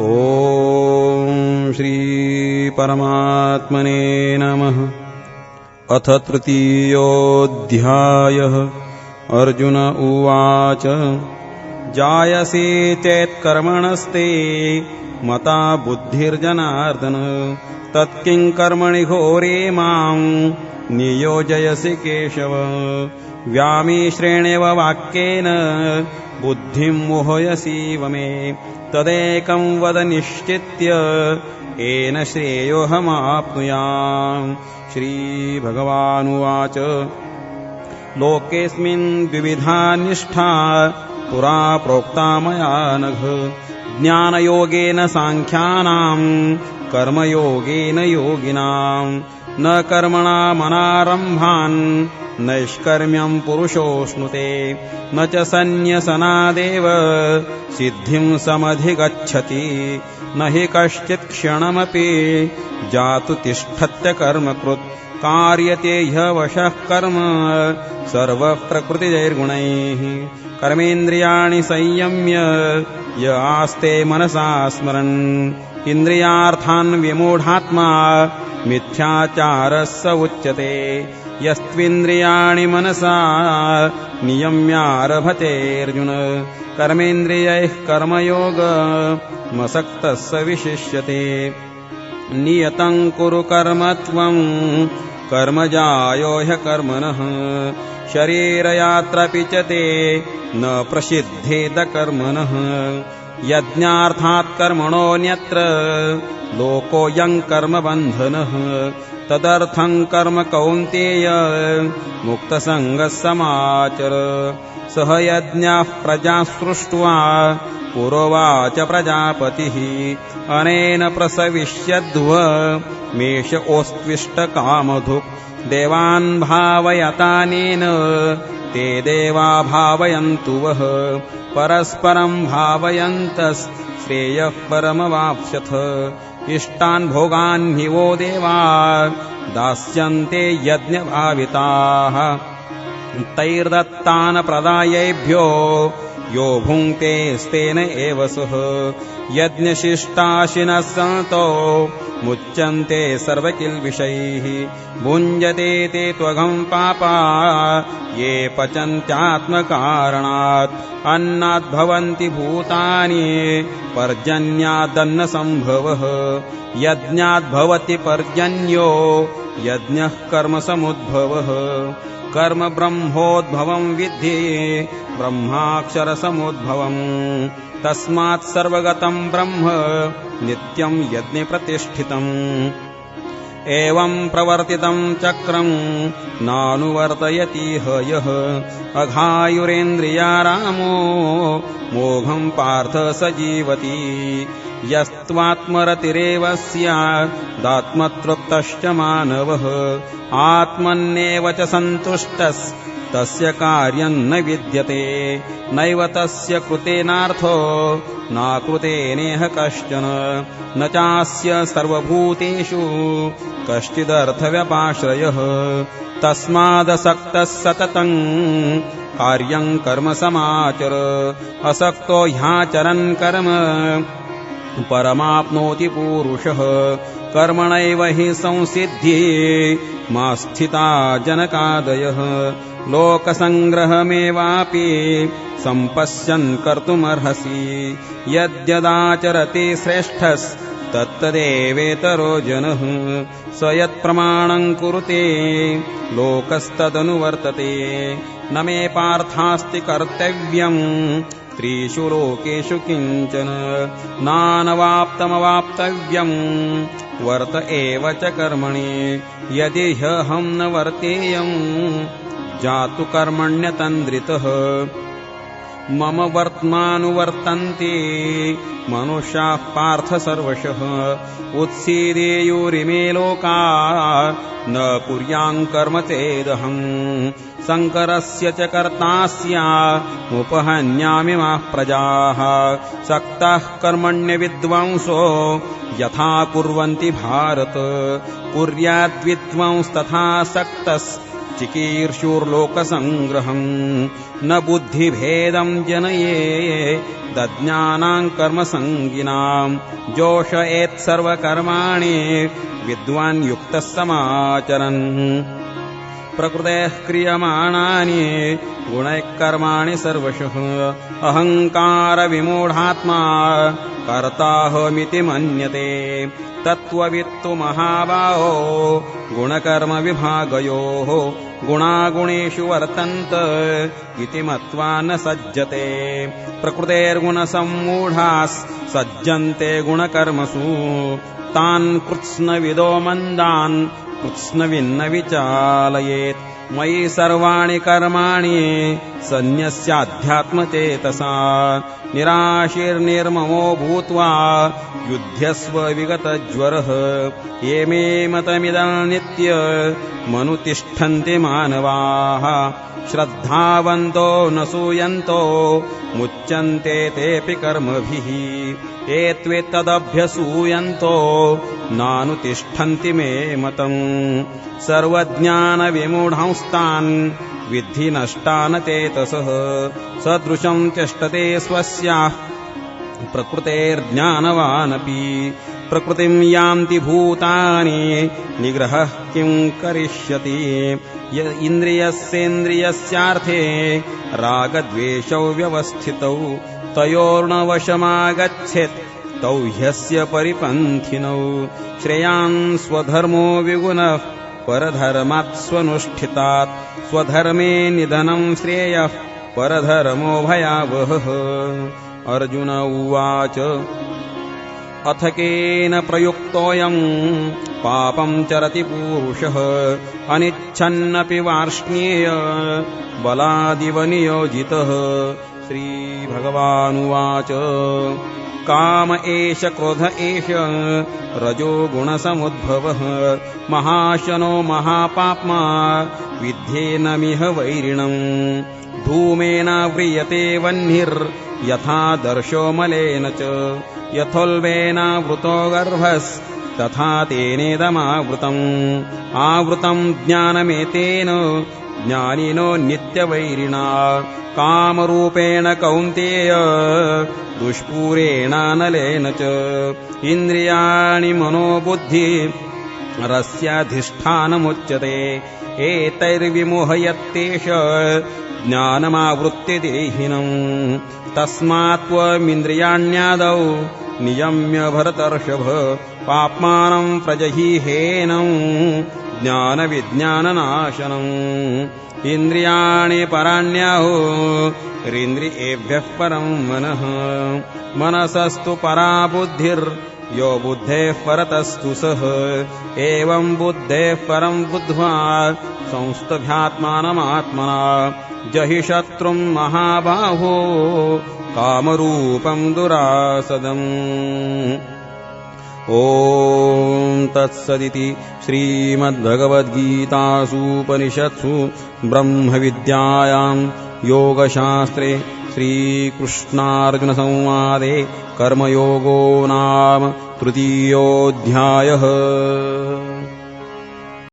ॐ श्रीपरमात्मने नमः। अथ तृतीयोऽध्यायः। अर्जुन उवाच। जायसे चेत्कर्मणस्ते मता बुद्धिर्जनार्दन। तत्किं कर्मणि घोरे माम् नियोजयसि केशव। व्यामिश्रेणेव वाक्येन। बुद्धिम् मोहयसीव मे। तदेकं वद निश्चित्य। येन श्रेयोऽहमाप्नुयाम्। श्रीभगवानुवाच। लोकेऽस्मिन् द्विविधा निष्ठा पुरा प्रोक्ता मया नघ। ज्ञानयोगेन साङ्ख्यानाम् कर्मयोगेन योगिनाम्। न कर्मणामनारम्भान् नैष्कर्म्यम् पुरुषोऽश्नुते न च सन्न्यसनादेव सिद्धिम् समधिगच्छति। न हि कश्चित् क्षणमपि जातु तिष्ठत्यकर्मकृत् कार्यते ह्यवशः कर्म सर्वः प्रकृतिजैर्गुणैः कर्मेन्द्रियाणि संयम्य य आस्ते मनसा स्मरन् इन्द्रियार्थान् विमूढात्मा मिथ्याचारः स उच्यते। यस्त्विन्द्रियाणि मनसा नियम्यारभतेऽर्जुन। कर्मेन्द्रियैः कर्मयोगमसक्तः स विशिष्यते। नियतम् कुरु कर्म त्वम् कर्मजायो ह्यकर्मणः शरीरयात्रापि च ते न प्रसिद्धेत कर्मणः यज्ञार्थात् कर्मणोऽन्यत्र लोकोऽयम् कर्मबन्धनः तदर्थम् कर्म कौन्तेय। मुक्तसङ्गः समाचर। सह यज्ञः प्रजा सृष्ट्वा पुरोवाच प्रजापतिः। अनेन प्रसविष्यध्व मेष ओस्त्विष्टकामधुक् देवान् भावयतानेन ते देवा भावयन्तु वः। परस्परम् भावयन्तश्रेयः परमवाप्स्यथ। इष्टान् भोगान् हि वो देवा दास्यन्ते यज्ञभाविताः। तैर्दत्तान् प्रदायेभ्यो यो भुङ्क्तेस्तेन एव सः। यज्ञशिष्टाशिनः सन्तो मुच्यन्ते सर्वकिल्बिषैः। भुञ्जते ते त्वघम् पापा। ये पचन्त्यात्मकारणात्। अन्नाद्भवन्ति भूतानि। पर्जन्यादन्नसम्भवः। यज्ञाद्भवति पर्जन्यो यज्ञः कर्मसमुद्भवः कर्म ब्रह्मोद्भवम् विद्धि ब्रह्माक्षरसमुद्भवम् तस्मात् सर्वगतम् ब्रह्म नित्यम् यज्ञे प्रतिष्ठितम्। एवम् प्रवर्तितम् चक्रम् नानुवर्तयतीह यः अघायुरेन्द्रियारामो मोघम् पार्थ स जीवति यस्त्वात्मरतिरेव स्यादात्मतृप्तश्च मानवः। आत्मन्नेव च सन्तुष्टस्तस्य कार्यम् न विद्यते। नैव तस्य कृतेनार्थो नाकृतेनेह कश्चन। न चास्य सर्वभूतेषु कश्चिदर्थव्यपाश्रयः। तस्मादसक्तः सततम् कार्यम् कर्म समाचर। असक्तो ह्याचरन् कर्म परमाप्नोति पूरुषः। कर्मणैव हि संसिद्धि मा स्थिता जनकादयः। लोकसङ्ग्रहमेवापि सम्पश्यन् कर्तुमर्हसि। यद्यदाचरति श्रेष्ठस्तत्तदेवेतरो जनः। स यत्प्रमाणम् कुरुते लोकस्तदनुवर्तते। न मे पार्थास्ति कर्तव्यम् त्रिषु लोकेषु किञ्चन नानवाप्तमवाप्तव्यम्। वर्त एव च कर्मणि यदि ह्यहम् न वर्तेयम्। जातु कर्मण्यतन्द्रितः। मम वर्त्मानुवर्तन्ते मनुष्याः पार्थ सर्वशः। उत्सीदेयुरिमे लोका न कुर्याम् कर्म चेदहम् शङ्करस्य च कर्तास्यामुपहन्यामिमाः प्रजाः। सक्ताः कर्मण्यविद्वांसो यथा कुर्वन्ति भारत। कुर्याद्विद्वांस्तथा सक्तस् चिकीर्षुर्लोकसङ्ग्रहम् न बुद्धिभेदम् जनये दज्ञानाम् कर्मसङ्गिनाम्। जोषयेत् सर्वकर्माणि विद्वान् युक्तः समाचरन् प्रकृतेः क्रियमाणानि गुणैः कर्माणि सर्वशः। अहङ्कारविमूढात्मा कर्ताहमिति मन्यते। तत्त्ववित्तु महाबाहो गुणकर्मविभागयोः। गुणागुणेषु वर्तन्त इति मत्वा न सज्जते। प्रकृतेर्गुणसम्मूढाः सज्जन्ते गुणकर्मसु। तान् कृत्स्नविदो मन्दान् कृत्स्नविन्न विचालयेत् मयि सर्वाणि कर्माणि सन्न्यस्याध्यात्मचेतसा निराशिर्निर्ममो भूत्वा युध्यस्व विगतज्वरः। ये मे मतमिदम् नित्य मनुतिष्ठन्ति मानवाः। श्रद्धावन्तो न सूयन्तो मुच्यन्ते तेऽपि कर्मभिः। ये त्वेत्तदभ्यसूयन्तो नानुतिष्ठन्ति मे मतम् सर्वज्ञानविमूढंस्तान् विद्धि नष्टान चेतसः सदृशम् तिष्ठते स्वस्याः। प्रकृतेर्ज्ञानवानपि। प्रकृतिम् यान्ति भूतानि। निग्रहः किम् करिष्यति? य इन्द्रियस्येन्द्रियस्यार्थे रागद्वेषौ व्यवस्थितौ। तयोर्णवशमागच्छेत् तौ ह्यस्य परिपन्थिनौ। श्रेयान् स्वधर्मो विगुणः परधर्मात् स्वनुष्ठितात् स्वधर्मे निधनम् श्रेयः परधर्मो भयावहः। अर्जुन उवाच अथ केन प्रयुक्तोऽयम् पापम् चरति पूरुषः। अनिच्छन्नपि वार्ष्णेय बलादिव नियोजितः। श्रीभगवानुवाच काम एष क्रोध एष रजो गुणसमुद्भवः महाशनो महापाप्मा विध्येनमिह वैरिणम्। धूमेनाव्रियते वह्निर्यथा दर्शो मलेन च। यथोल्बेनावृतो गर्भस्तथा तेनेदमावृतम्। आवृतम् ज्ञानमेतेन ज्ञानिनो नित्यवैरिणा कामरूपेण कौन्तेय दुष्पूरेणानलेन च इन्द्रियाणि मनोबुद्धि रस्याधिष्ठानमुच्यते एतैर्विमोहयत्तेष ज्ञानमावृत्य देहिनम् तस्मात्त्वमिन्द्रियाण्यादौ नियम्य भरतर्षभ पाप्मानम् प्रजहीहेनम् ज्ञानविज्ञाननाशनम्। इन्द्रियाणि पराण्याहो रिन्द्रियेभ्यः परम् मनः। मनसस्तु परा बुद्धिर्यो बुद्धेः परतस्तु सः। एवम् बुद्धेः परम् बुद्ध्वा संस्तभ्यात्मानमात्मना। जहि शत्रुम् महाबाहो कामरूपम् दुरासदम् ॐ तत्सदिति श्रीमद्भगवद्गीतासूपनिषत्सु ब्रह्मविद्यायाम् योगशास्त्रे श्रीकृष्णार्जुनसंवादे कर्मयोगो नाम तृतीयोऽध्यायः